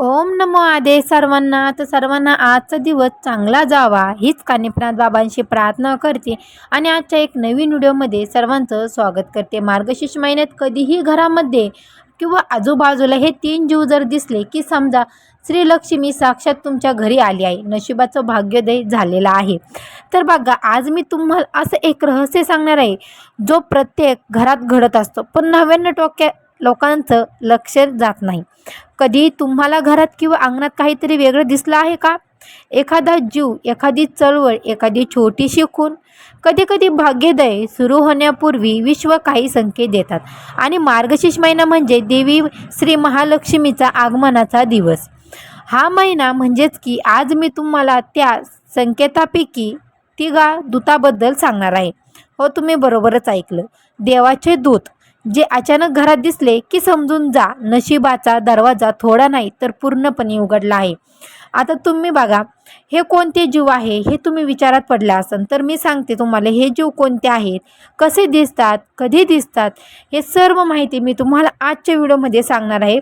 ओम नमो आदे सर्वांना. तर सर्वांना आजचा दिवस चांगला जावा हीच कानिपनाथ बाबांशी प्रार्थना करते. आणि आजच्या एक नवीन व्हिडिओमध्ये सर्वांचं स्वागत करते. मार्गशीर्ष महिन्यात कधीही घरामध्ये किंवा आजूबाजूला हे तीन जीव जर दिसले की समजा श्रीलक्ष्मी साक्षात तुमच्या घरी आली आहे नशिबाचं भाग्योदय झालेला आहे. तर बघा आज मी तुम्हाला असं एक रहस्य सांगणार आहे जो प्रत्येक घरात घडत असतो. पण नव्याण्णव टक्के लोकांचं लक्ष जात नाही. कधी तुम्हाला घरात किंवा अंगणात काहीतरी वेगळं दिसलं आहे का? एखादा जीव एखादी चळवळ एखादी छोटी शिकून कधीकधी भाग्योदय सुरू होण्यापूर्वी विश्व काही संकेत देतात. आणि मार्गशीर्ष महिना म्हणजे देवी श्री महालक्ष्मीचा आगमनाचा दिवस. हा महिना म्हणजेच की आज मी तुम्हाला त्या संकेतापैकी तिघा दूताबद्दल सांगणार आहे. हो तुम्ही बरोबरच ऐकलं. देवाचे दूत जे अचानक घरात दिसले की समजून जा नशिबाचा दरवाजा थोडा नाही तर पूर्णपणे उघडला आहे. आता तुम्ही बघा हे कोणते जीव आहे हे तुम्ही विचारात पडले असाल तर मी सांगते तुम्हाला हे जीव कोणते आहेत कसे दिसतात कधी दिसतात हे सर्व माहिती मी तुम्हाला आजच्या व्हिडिओमध्ये सांगणार आहे.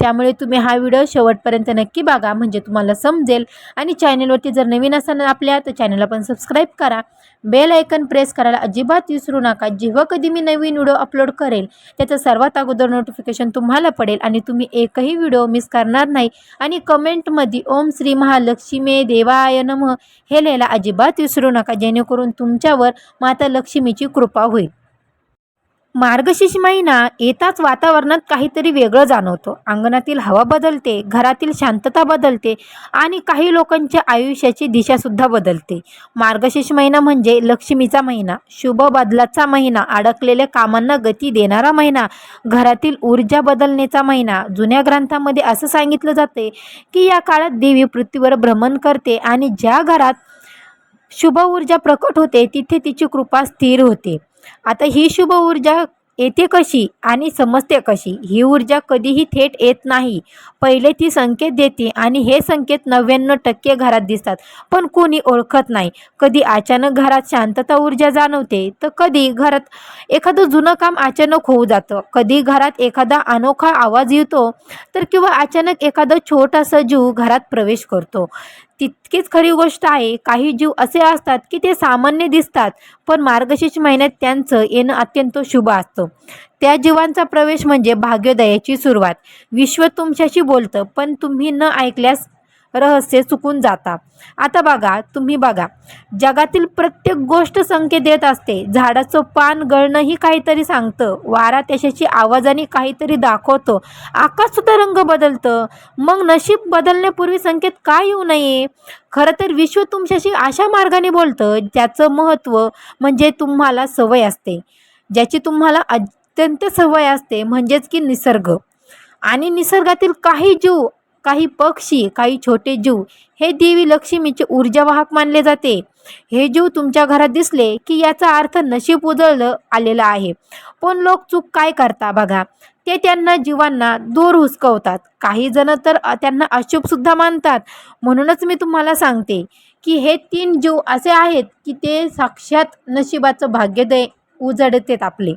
त्यामुळे तुम्ही हा व्हिडिओ शेवटपर्यंत नक्की बघा म्हणजे तुम्हाला समजेल. आणि चॅनलवरती जर नवीन असाल आपल्या तर चॅनलला पण सबस्क्राईब करा. बेल आयकन प्रेस करायला अजिबात विसरू नका. जेव्हा कधी मी नवीन व्हिडिओ अपलोड करेल त्याचं सर्वात अगोदर नोटिफिकेशन तुम्हाला पडेल आणि तुम्ही एकही व्हिडिओ मिस करणार नाही. आणि कमेंटमध्ये ओम श्री महालक्ष्मी देवाय नम हे लिहायला अजिबात विसरू नका. जेणेकरून तुमच्यावर माता लक्ष्मीची कृपा होईल. मार्गशीर्ष महिना येताच वातावरणात काहीतरी वेगळं जाणवतं. अंगणातील हवा बदलते घरातील शांतता बदलते आणि काही लोकांच्या आयुष्याची दिशासुद्धा बदलते. मार्गशीर्ष महिना म्हणजे लक्ष्मीचा महिना. शुभ बदलाचा महिना अडकलेल्या कामांना गती देणारा महिना घरातील ऊर्जा बदलण्याचा महिना. जुन्या ग्रंथामध्ये असं सांगितलं जाते की या काळात देवी पृथ्वीवर भ्रमण करते आणि ज्या घरात शुभ ऊर्जा प्रकट होते तिथे तिची कृपा स्थिर होते. आता ही शुभ ऊर्जा येते कशी आणि समजते कशी? ही ऊर्जा कधीही थेट येत नाही. पहिले ती संकेत देते आणि हे संकेत नव्याण्णव टक्के घरात दिसतात. पण कोणी ओळखत नाही. कधी अचानक घरात शांतता ऊर्जा जाणवते तर कधी घरात एखादं जुनं काम अचानक होऊ जातं. कधी घरात एखादा अनोखा आवाज येतो तर किंवा अचानक एखादं छोटासा जीव घरात प्रवेश करतो. तितकीच खरी गोष्ट आहे. काही जीव असे असतात की ते सामान्य दिसतात पण मार्गशीर्ष महिन्यात त्यांचं येणं अत्यंत शुभ असतं. त्या जीवांचा प्रवेश म्हणजे भाग्योदयाची सुरुवात. विश्व तुमच्याशी बोलतं पण तुम्ही न ऐकल्यास रहस्य चुकून जाता. आता बघा तुम्ही बघा. जगातील प्रत्येक गोष्ट संकेत देत असते. झाडाचं पान गळणंही काहीतरी सांगतं. वारा त्याच्याशी आवाजाने काहीतरी दाखवतो. आकाशसुद्धा रंग बदलतं. मग नशीब बदलण्यापूर्वी संकेत का येऊ नये? खरं तर विश्व तुमच्याशी अशा मार्गाने बोलतं ज्याचं महत्त्व म्हणजे तुम्हाला सवय असते. ज्याची तुम्हाला अत्यंत सवय असते म्हणजेच की निसर्ग. आणि निसर्गातील काही जीव काही पक्षी काही छोटे जीव. हे देवी लक्ष्मीचे ऊर्जावाहक मानले जाते. हे जीव तुमच्या घरात दिसले की याचा अर्थ नशीब उजळलं आलेलं आहे. पण लोक चूक काय करता बघा? ते त्यांना जीवांना दूर हुसकवतात. काही जण तर त्यांना अशुभसुद्धा मानतात. म्हणूनच मी तुम्हाला सांगते की हे तीन जीव असे आहेत की ते साक्षात नशिबाचं भाग्योदय उजडतेत आपले.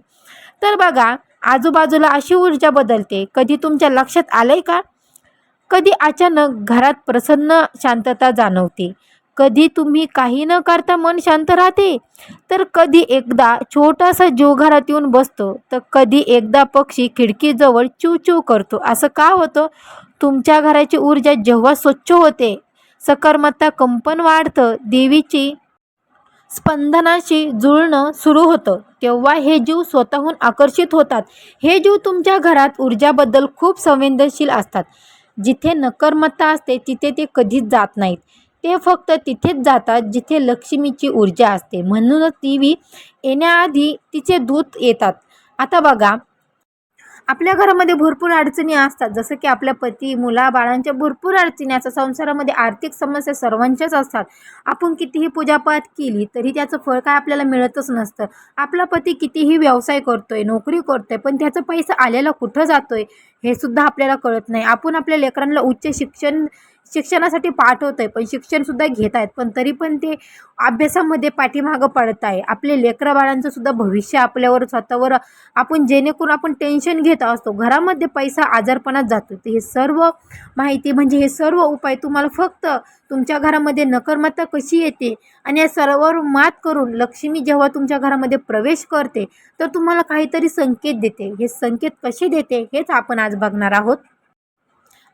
तर बघा आजूबाजूला अशी ऊर्जा बदलते. कधी तुमच्या लक्षात आलंय का? कधी अचानक घरात प्रसन्न शांतता जाणवते. कधी तुम्ही काही न करता मन शांत राहते. तर कधी एकदा छोटासा जीव घरात येऊन बसतो. तर कधी एकदा पक्षी खिडकीजवळ चू चू करतो. असं का होतं? तुमच्या घराची ऊर्जा जेव्हा स्वच्छ होते सकारात्मकता कंपन वाढतं देवीची स्पंदनाशी जुळणं सुरू होतं. तेव्हा हे जीव स्वतःहून आकर्षित होतात. हे जीव तुमच्या घरात ऊर्जाबद्दल खूप संवेदनशील असतात. जिथे नकर्मता असते तिथे ते कधीच जात नाहीत. ते फक्त तिथेच जातात जिथे लक्ष्मीची ऊर्जा असते. म्हणूनच ती येण्याआधी तिचे दूत येतात. आता बघा आपल्या घरामध्ये भरपूर अडचणी असतात. जसं की आपल्या पती मुला बाळांच्या भरपूर अडचणी असतात. संसारामध्ये आर्थिक समस्या सर्वांच्याच असतात. आपण कितीही पूजापाठ केली तरी त्याचं फळ काय आपल्याला मिळतच नसतं. आपला पती कितीही व्यवसाय करतोय नोकरी करतोय पण त्याचा पैसा आलेला कुठं जातोय हे सुद्धा आपल्याला कळत नाही. आपण आपल्या लेकरांना उच्च शिक्षण शिक्षणासाठी पाठवत आहे पण शिक्षणसुद्धा घेत आहेत. पण तरी पण ते अभ्यासामध्ये पाठीमागं पडत आहे. आपले लेकरा बाळांचं सुद्धा भविष्य आपल्यावर स्वतःवर आपण जेणेकरून आपण टेन्शन घेत असतो. घरामध्ये पैसा आजारपणात जातो. तर हे सर्व माहिती म्हणजे हे सर्व उपाय तुम्हाला फक्त तुमच्या घरामध्ये नकर्मता कशी येते आणि या सर्वावर मात करून लक्ष्मी जेव्हा तुमच्या घरामध्ये प्रवेश करते तर तुम्हाला काहीतरी संकेत देते. हे संकेत कसे देते हेच आपण आज बघणार आहोत.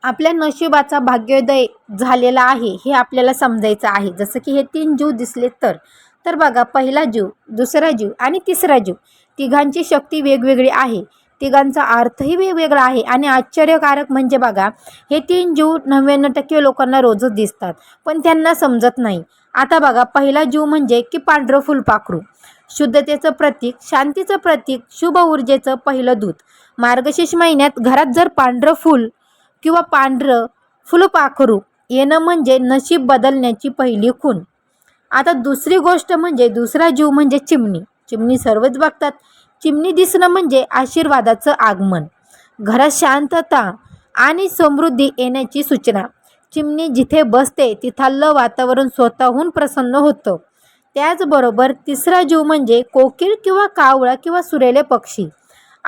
आपल्या नशिबाचा भाग्योदय झालेला आहे हे आपल्याला समजायचं आहे. जसं की हे तीन जीव दिसले तर तर बघा पहिला जीव दुसरा जीव आणि तिसरा जीव. तिघांची शक्ती वेगवेगळी आहे. तिघांचा अर्थही वेगवेगळा आहे आणि आश्चर्यकारक म्हणजे बघा हे तीन जीव नव्याण्णव टक्के लोकांना रोजच दिसतात पण त्यांना समजत नाही. आता बघा पहिला जीव म्हणजे की पांढरं फुलपाखरू. शुद्धतेचं प्रतीक शांतीचं प्रतीक शुभ ऊर्जेचं पहिलं दूत. मार्गशीर्ष महिन्यात घरात जर पांढरं फूल किंवा पांढरं फुलपाखरू येणं म्हणजे नशीब बदलण्याची पहिली खूण. आता दुसरी गोष्ट म्हणजे दुसरा जीव म्हणजे चिमणी. चिमणी सर्वच बघतात. चिमणी दिसणं म्हणजे आशीर्वादाचं आगमन. घरात शांतता आणि समृद्धी येण्याची सूचना. चिमणी जिथे बसते तिथालं वातावरण स्वतःहून प्रसन्न होतं. त्याचबरोबर तिसरा जीव म्हणजे कोकिळ किंवा कावळा किंवा सुरेले पक्षी.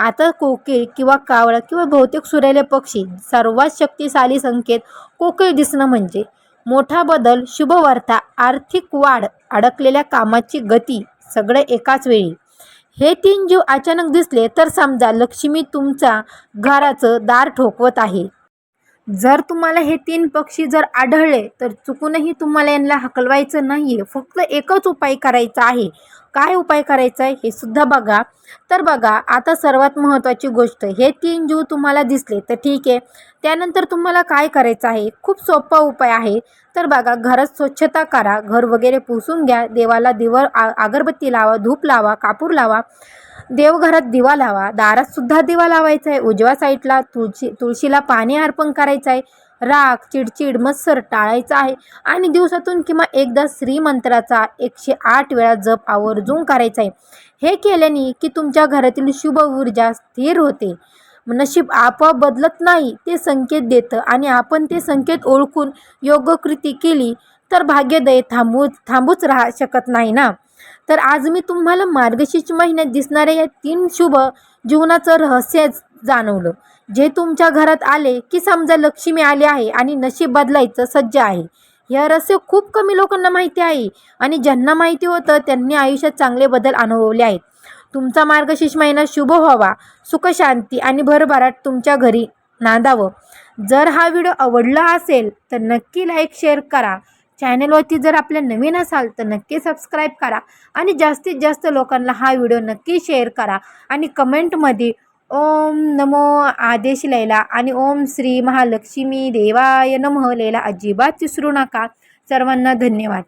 आता कोकिळ किंवा कावळा किंवा बहुतेक सुरेले पक्षी सर्वात शक्तिशाली संकेत कोकिळ दिसणं म्हणजे. मोठा बदल शुभवार्ता आर्थिक वाढ अडकलेल्या कामाची गती सगळे एकाच वेळी. हे तीन जीव अचानक दिसले तर समजा लक्ष्मी तुमचा घराचं दार ठोकवत आहे. जर तुम्हाला हे तीन पक्षी जर आढळले तर चुकूनही तुम्हाला यांना हकलवायचं नाही आहे फक्त एकच उपाय करायचा आहे. काय उपाय करायचा आहे? हे सुद्धा बघा. तर बघा आता सर्वात महत्त्वाची गोष्ट हे तीन जीव तुम्हाला दिसले तर ठीक आहे. त्यानंतर तुम्हाला काय करायचं आहे? खूप सोपा उपाय आहे. तर बघा घरात स्वच्छता करा. घर वगैरे पुसून घ्या. देवाला दिवर आ अगरबत्ती लावा धूप लावा कापूर लावा. देवघरात दिवा लावा दारात सुद्धा दिवा लावायचा आहे उजव्या साईडला तुळशी तुळशीला पाणी अर्पण करायचं आहे राग चिडचिड मत्सर टाळायचा आहे आणि दिवसातून किंवा एकदा श्रीमंत्राचा एकशे आठ वेळा जप आवर्जून करायचा आहे हे केल्याने की तुमच्या घरातील शुभ ऊर्जा स्थिर होते. नशीब आपोआप बदलत नाही ते संकेत देतं आणि आपण ते संकेत ओळखून योग्य कृती केली तर भाग्योदय थांबू थांबूच राहा शकत नाही ना? तर आज मी तुम्हाला मार्गशीर्ष महिन्यात दिसणाऱ्या या तीन शुभ जीवनाचं रहस्य जाणवलं. जे तुमच्या घरात आले की समजा लक्ष्मी आली आहे आणि नशीब बदलायचं सज्ज आहे. हे रहस्य खूप कमी लोकांना माहिती आहे आणि ज्यांना माहिती होतं त्यांनी आयुष्यात चांगले बदल अनुभवले आहेत. तुमचा मार्गशीर्ष महिना शुभ व्हावा सुखशांती आणि भरभराट तुमच्या घरी नांदावं. जर हा व्हिडिओ आवडला असेल तर नक्की लाईक शेअर करा. चॅनलवरती जर आपल्या नवीन असाल तर नक्की सबस्क्राईब करा आणि जास्तीत जास्त लोकांना हा व्हिडिओ नक्की शेअर करा. आणि कमेंटमध्ये ओम नमो आदेश लिहायला आणि ओम श्री महालक्ष्मी देवाय नमः लिहायला अजिबात विसरू नका. सर्वांना धन्यवाद.